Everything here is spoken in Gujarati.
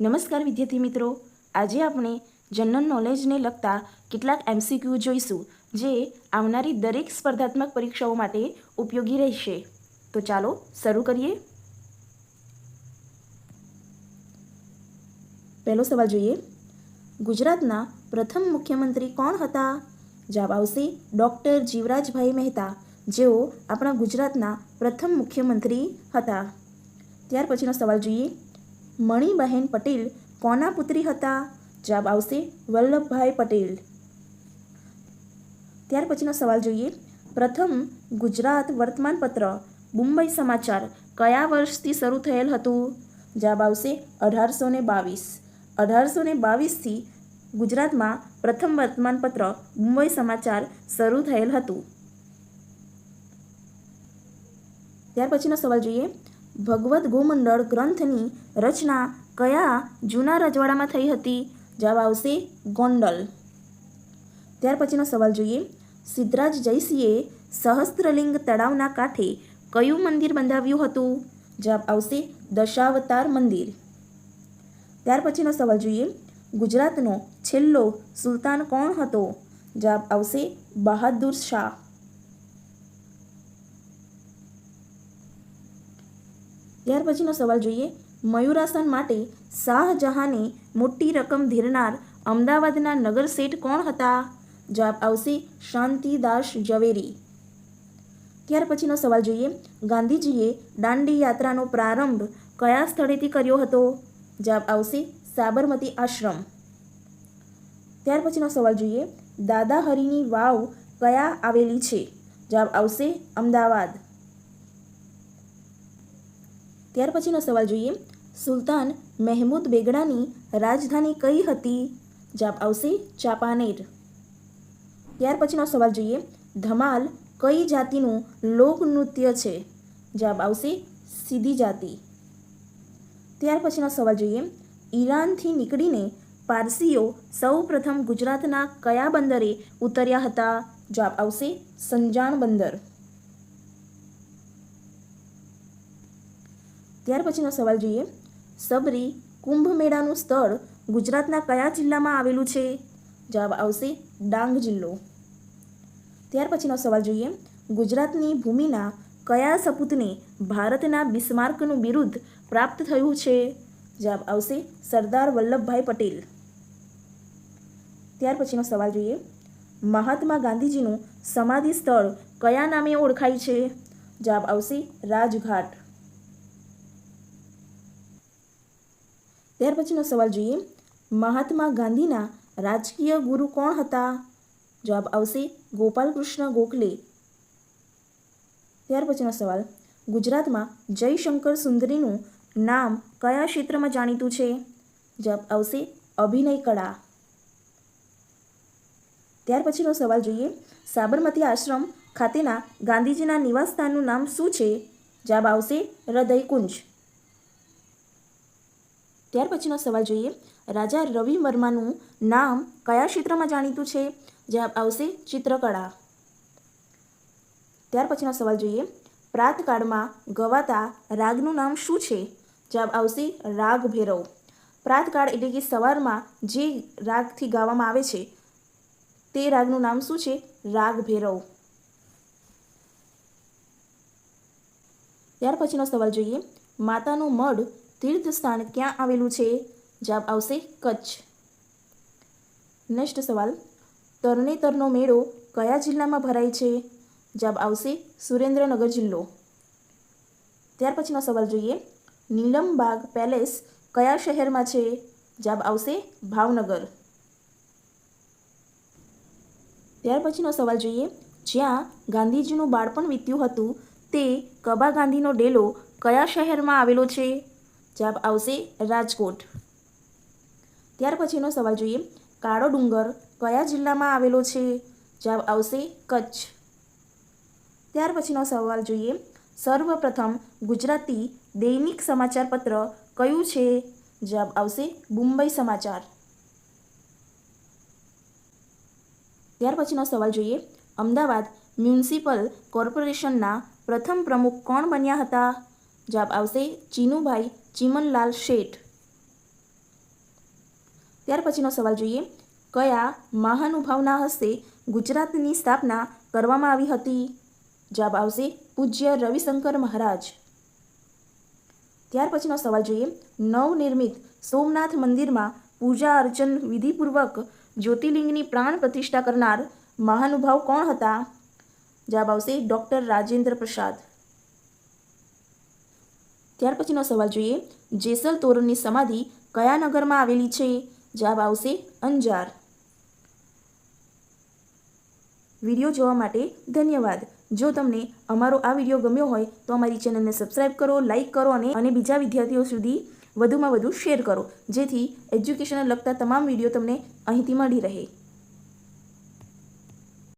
નમસ્કાર વિદ્યાર્થી મિત્રો. આજે આપણે જનરલ નોલેજને લગતા કેટલાક એમસીક્યુ જોઈશું, જે આવનારી દરેક સ્પર્ધાત્મક પરીક્ષાઓ માટે ઉપયોગી રહેશે. તો ચાલો શરૂ કરીએ. પહેલો સવાલ જોઈએ. ગુજરાતના પ્રથમ મુખ્યમંત્રી કોણ હતા? જવાબ આવશે ડૉક્ટર જીવરાજભાઈ મહેતા, જેઓ આપણા ગુજરાતના પ્રથમ મુખ્યમંત્રી હતા. ત્યાર પછીનો સવાલ જોઈએ. મણિબહેન પટેલ કોના પુત્રી હતા? જવાબ આવશે વલ્લભભાઈ પટેલ. ત્યાર પછીનો સવાલ જોઈએ. પ્રથમ ગુજરાત વર્તમાનપત્ર, મુંબઈ સમાચાર કયા વર્ષથી શરૂ થયેલ હતું? જવાબ આવશે અઢારસો ને બાવીસ. અઢારસો ને બાવીસથી ગુજરાતમાં પ્રથમ વર્તમાનપત્ર, મુંબઈ સમાચાર શરૂ થયેલ હતું. ત્યાર પછીનો સવાલ જોઈએ. ભગવદ્ ગોમંડળ ગ્રંથની રચના કયા જૂના રજવાડામાં થઈ હતી? જવાબ આવશે ગોંડલ. ત્યાર પછીનો સવાલ જોઈએ. સિદ્ધરાજ જયસિંહે સહસ્ત્રલિંગ તળાવના કાંઠે કયું મંદિર બંધાવ્યું હતું? જવાબ આવશે દશાવતાર મંદિર. ત્યાર પછીનો સવાલ જોઈએ. ગુજરાતનો છેલ્લો સુલતાન કોણ હતો? જવાબ આવશે બહાદુર શાહ. ત્યાર પછીનો સવાલ જોઈએ. મયુરાસન માટે શાહજહાંને મોટી રકમ ધીરનાર અમદાવાદના નગર શેઠ કોણ હતા? જવાબ આવશે શાંતિદાસ ઝવેરી. ત્યાર પછીનો સવાલ જોઈએ. ગાંધીજીએ દાંડી યાત્રાનો પ્રારંભ કયા સ્થળેથી કર્યો હતો? જવાબ આવશે સાબરમતી આશ્રમ. ત્યાર પછીનો સવાલ જોઈએ. દાદા હરિની વાવ કયા આવેલી છે? જવાબ આવશે અમદાવાદ. ત્યાર પછીનો સવાલ જોઈએ. સુલતાન મહેમૂદ બેગડાની રાજધાની કઈ હતી? જવાબ આવશે ચાપાનેર ત્યાર પછીનો સવાલ જોઈએ. ધમાલ કઈ જાતિનું લોકનૃત્ય છે? જવાબ આવશે સીધી જાતિ. ત્યાર પછીનો સવાલ જોઈએ. ઈરાનથી નીકળીને પારસીઓ સૌ પ્રથમ ગુજરાતના કયા બંદરે ઉતર્યા હતા? જવાબ આવશે સંજાણ બંદર. ત્યાર પછીનો સવાલ જોઈએ. સબરી કુંભ મેળાનું સ્થળ ગુજરાતના કયા જિલ્લામાં આવેલું છે? જવાબ આવશે ડાંગ જિલ્લો. ત્યાર પછીનો સવાલ જોઈએ. ગુજરાતની ભૂમિના કયા સપૂતને ભારતના બિસ્માર્કનું બિરુદ પ્રાપ્ત થયું છે? જવાબ આવશે સરદાર વલ્લભભાઈ પટેલ. ત્યાર પછીનો સવાલ જોઈએ. મહાત્મા ગાંધીજીનું સમાધિ સ્થળ કયા નામે ઓળખાય છે? જવાબ આવશે રાજઘાટ. ત્યાર પછીનો સવાલ જોઈએ, મહાત્મા ગાંધીના રાજકીય ગુરુ કોણ હતા? જવાબ આવશે ગોપાલકૃષ્ણ ગોખલે. ત્યાર પછીનો સવાલ, ગુજરાતમાં જયશંકર સુંદરીનું નામ કયા ક્ષેત્રમાં જાણીતું છે? જવાબ આવશે અભિનય કળા. ત્યાર પછીનો સવાલ જોઈએ, સાબરમતી આશ્રમ ખાતેના ગાંધીજીના નિવાસસ્થાનનું નામ શું છે? જવાબ આવશે હૃદયકુંજ. ત્યાર પછીનો સવાલ જોઈએ. રાજા રવિ વર્માનું નામ કયા ક્ષેત્રમાં જાણીતું છે? જવાબ આવશે ચિત્રકળા. ત્યાર પછીનો સવાલ જોઈએ. પ્રાતકાળમાં ગવાતા રાગનું નામ શું છે? જવાબ આવશે રાગ ભૈરવ. પ્રાતકાળ એટલે કે સવારમાં જે રાગથી ગાવામાં આવે છે, તે રાગનું નામ શું છે? રાગ ભૈરવ. ત્યાર પછીનો સવાલ જોઈએ. માતાનું મઢ તીર્થસ્થાન ક્યાં આવેલું છે? જવાબ આવશે કચ્છ. નેક્સ્ટ સવાલ, તરણેતરનો મેળો કયા જિલ્લામાં ભરાય છે? જવાબ આવશે સુરેન્દ્રનગર જિલ્લો. ત્યાર પછીનો સવાલ જોઈએ, નીલમબાગ પેલેસ કયા શહેરમાં છે? જવાબ આવશે ભાવનગર. ત્યાર પછીનો સવાલ જોઈએ, જ્યાં ગાંધીજીનું બાળપણ વીત્યું હતું તે કબા ગાંધીનો ડેલો કયા શહેરમાં આવેલો છે? જવાબ આવશે રાજકોટ. ત્યાર પછીનો સવાલ જોઈએ, કાળો ડુંગર કયા જિલ્લામાં આવેલો છે? જવાબ આવશે કચ્છ. ત્યાર પછીનો સવાલ જોઈએ, સર્વપ્રથમ ગુજરાતી દૈનિક સમાચાર પત્ર કયું છે? જવાબ આવશે મુંબઈ સમાચાર. ત્યાર પછીનો સવાલ જોઈએ, અમદાવાદ મ્યુનિસિપલ કોર્પોરેશનના પ્રથમ પ્રમુખ કોણ બન્યા હતા? જવાબ આવશે ચીનુભાઈ ચીમનલાલ શેઠ. ત્યાર પછીનો સવાલ જોઈએ, કયા મહાનુભાવના હસ્તે ગુજરાતની સ્થાપના કરવામાં આવી હતી? જવાબ આવશે પૂજ્ય રવિશંકર મહારાજ. ત્યાર પછીનો સવાલ જોઈએ, નવનિર્મિત સોમનાથ મંદિરમાં પૂજા અર્ચન વિધિપૂર્વક જ્યોતિર્લિંગની પ્રાણ પ્રતિષ્ઠા કરનાર મહાનુભાવ કોણ હતા? જવાબ આવશે ડૉક્ટર રાજેન્દ્ર પ્રસાદ. ત્યાર પછીનો સવાલ જોઈએ, જેસલ તોરણની સમાધિ કયા નગરમાં આવેલી છે? જવાબ આવશે અંજાર. વીડિયો જોવા માટે ધન્યવાદ. જો તમને અમારો આ વીડિયો ગમ્યો હોય, તો અમારી ચેનલને સબસ્ક્રાઈબ કરો, લાઇક કરો અને અને બીજા વિદ્યાર્થીઓ સુધી વધુમાં વધુ શેર કરો, જેથી એજ્યુકેશનને લગતા તમામ વીડિયો તમને અહીંથી મળી રહે.